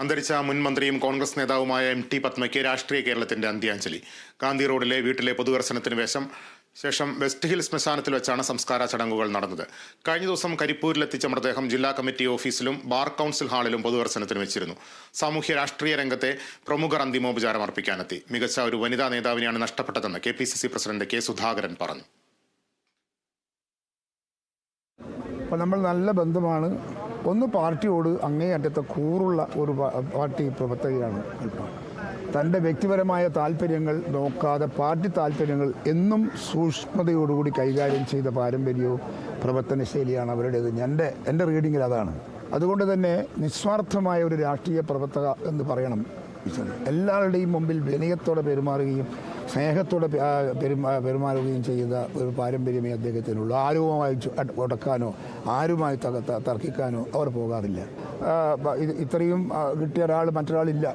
അന്തരിച്ച മുൻ മന്ത്രിയും കോൺഗ്രസ് നേതാവുമായ എം ടി പത്മയ്ക്ക് രാഷ്ട്രീയ കേരളത്തിന്റെ അന്ത്യാഞ്ജലി. ഗാന്ധി റോഡിലെ വീട്ടിലെ പൊതുദർശനത്തിന് വേഷം ശേഷം വെസ്റ്റ് ഹിൽ ശ്മശാനത്തിൽ വെച്ചാണ് സംസ്കാര ചടങ്ങുകൾ നടന്നത്. കഴിഞ്ഞ ദിവസം കരിപ്പൂരിലെത്തിച്ച മൃതദേഹം ജില്ലാ കമ്മിറ്റി ഓഫീസിലും ബാർ കൗൺസിൽ ഹാളിലും പൊതുദർശനത്തിന് വെച്ചിരുന്നു. സാമൂഹ്യ രാഷ്ട്രീയ രംഗത്തെ പ്രമുഖർ അന്തിമോപചാരം അർപ്പിക്കാനെത്തി. മികച്ച ഒരു വനിതാ നേതാവിനെയാണ് നഷ്ടപ്പെട്ടതെന്ന് കെ പ്രസിഡന്റ് കെ സുധാകരൻ പറഞ്ഞു. അപ്പോൾ നമ്മൾ നല്ല ബന്ധമാണ്. ഒന്ന് പാർട്ടിയോട് അങ്ങേയറ്റത്തെ കൂറുള്ള ഒരു പാർട്ടി പ്രവർത്തകയാണ് അല്പം തന്റെ വ്യക്തിപരമായ താല്പര്യങ്ങൾ നോക്കാതെ പാർട്ടി താല്പര്യങ്ങൾ എന്നും സൂക്ഷ്മതയോടുകൂടി കൈകാര്യം ചെയ്ത പാരമ്പര്യവും പ്രവർത്തന ശൈലിയാണ് അവരുടേത്. എന്റെ എന്റെ റീഡിങ്ങിൽ അതാണ്. അതുകൊണ്ട് തന്നെ നിസ്വാർത്ഥമായ ഒരു രാഷ്ട്രീയ പ്രവർത്തക എന്ന് പറയണം. എല്ലാവരുടെയും മുമ്പിൽ വിനയത്തോടെ പെരുമാറുകയും സ്നേഹത്തോടെ പെരുമാ പെരുമാറുകയും ചെയ്യുന്ന ഒരു പാരമ്പര്യമേ അദ്ദേഹത്തിനുള്ളൂ. ആരുമായി ഉടക്കാനോ ആരുമായി തർക്കിക്കാനോ അവർ പോകാറില്ല. ഇത് ഇത്രയും കിട്ടിയ ഒരാൾ മറ്റൊരാളില്ല.